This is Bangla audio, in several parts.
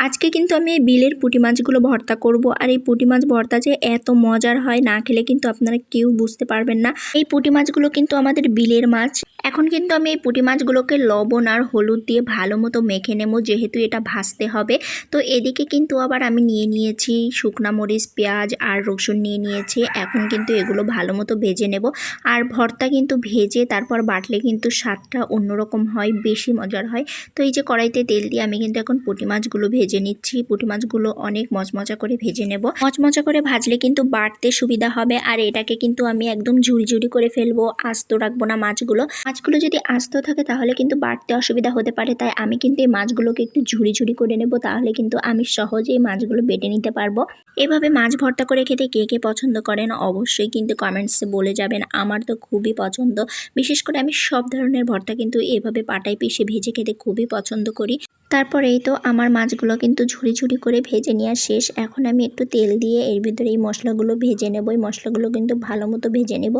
আজকে কিন্তু আমি এই বিলের পুঁটি মাছগুলো ভর্তা করব। আর এই পুঁটি মাছ ভর্তা যে এত মজার হয়, না খেলে কিন্তু আপনারা কেউ বুঝতে পারবেন না। এই পুঁটি মাছগুলো কিন্তু আমাদের বিলের মাছ। এখন কিন্তু আমি এই পুঁটি মাছগুলোকে লবণ আর হলুদ দিয়ে ভালো মতো মেখে নেব, যেহেতু এটা ভাজতে হবে। তো এদিকে কিন্তু আবার আমি নিয়ে নিয়েছি শুকনা মরিচ, পেঁয়াজ আর রসুন নিয়ে নিয়েছি। এখন কিন্তু এগুলো ভালো মতো ভেজে নেব। আর ভর্তা কিন্তু ভেজে তারপর বাটলে কিন্তু স্বাদটা অন্যরকম হয়, বেশি মজার হয়। তো এই যে কড়াইতে তেল দিয়ে আমি কিন্তু এখন পুঁটি মাছগুলো ভেজে নিচ্ছি। পুঁটি মাছগুলো অনেক মচমচা করে ভেজে নেব। মচমচা করে ভাজলে কিন্তু বাটতে সুবিধা হবে। আর এটাকে কিন্তু আমি একদম ঝুড়ি ঝুড়ি করে ফেলব। আস্ত রাখব না মাছগুলো। মাছগুলো যদি আস্ত থাকে তাহলে কিন্তু বাটতে অসুবিধা হতে পারে। তাই আমি কিন্তু এই মাছগুলোকে একটু ঝুড়ি ঝুড়ি করে নেব। তাহলে কিন্তু আমি সহজেই মাছগুলো বেটে নিতে পারব। এভাবে মাছ ভর্তা করে খেতে কে কে পছন্দ করেন অবশ্যই কিন্তু কমেন্টসে বলে যাবেন। আমার তো খুবই পছন্দ। বিশেষ করে আমি সব ধরনের ভর্তা কিন্তু এভাবে পাটায় পিষে ভেজে খেতে খুবই পছন্দ করি। তারপরে এই তো আমার মাছগুলো কিন্তু ঝুড়ি ঝুড়ি করে ভেজে নেওয়া শেষ। এখন আমি একটু তেল দিয়ে এর ভিতরে এই মশলাগুলো ভেজে নেব। এই মশলাগুলো কিন্তু ভালো মতো ভেজে নেব।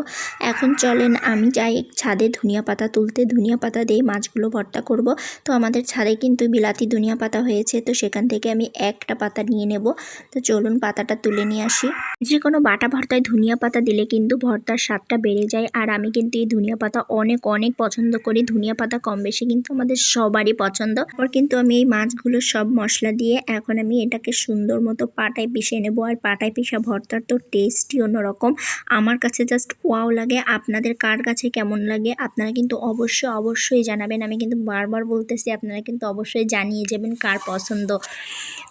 এখন চলেন আমি যাই ছাদে ধনিয়া পাতা তুলতে। ধনিয়া পাতা দিয়ে মাছগুলো ভর্তা করব। তো আমাদের ছাদে কিন্তু বিলাতি ধনিয়া পাতা হয়েছে। তো সেখান থেকে আমি একটা পাতা নিয়ে নেব। তো চলুন পাতাটা তুলে নিয়ে আসি। যে কোনো বাটা ভর্তায় ধনিয়া পাতা দিলে কিন্তু ভর্তার স্বাদটা বেড়ে যায়। আর আমি কিন্তু এই ধনিয়া পাতা অনেক অনেক পছন্দ করি। ধনিয়া পাতা কম বেশি কিন্তু আমাদের সবারই পছন্দ। আর কিন্তু আমি এই মাছগুলো সব মশলা দিয়ে এখন আমি এটাকে সুন্দর মতো পাটায় পিষে নেব। আর পাটায় পিষা ভর্তার তো টেস্টই অন্যরকম। আমার কাছে জাস্ট ওয়াও লাগে। আপনাদের কার কাছে কেমন লাগে আপনারা কিন্তু অবশ্যই অবশ্যই জানাবেন। আমি কিন্তু বারবার বলতেছি, আপনারা কিন্তু অবশ্যই জানিয়ে যাবেন কার পছন্দ।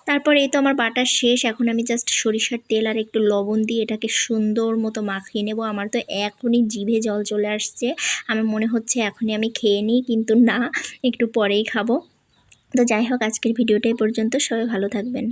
তারপর এই তো আমার বাটা শেষ। এখন আমি জাস্ট সরিষার তেল আর একটু লবণ দিয়ে এটাকে সুন্দর মতো মাখিয়ে নেব। আমার তো এখনই জিভে জল চলে আসছে। আমার মনে হচ্ছে এখনই আমি খেয়ে নিই, কিন্তু না, একটু পরেই খাব। তো যাই হোক আজকের ভিডিওটাই পর্যন্ত। সবাই ভালো থাকবেন।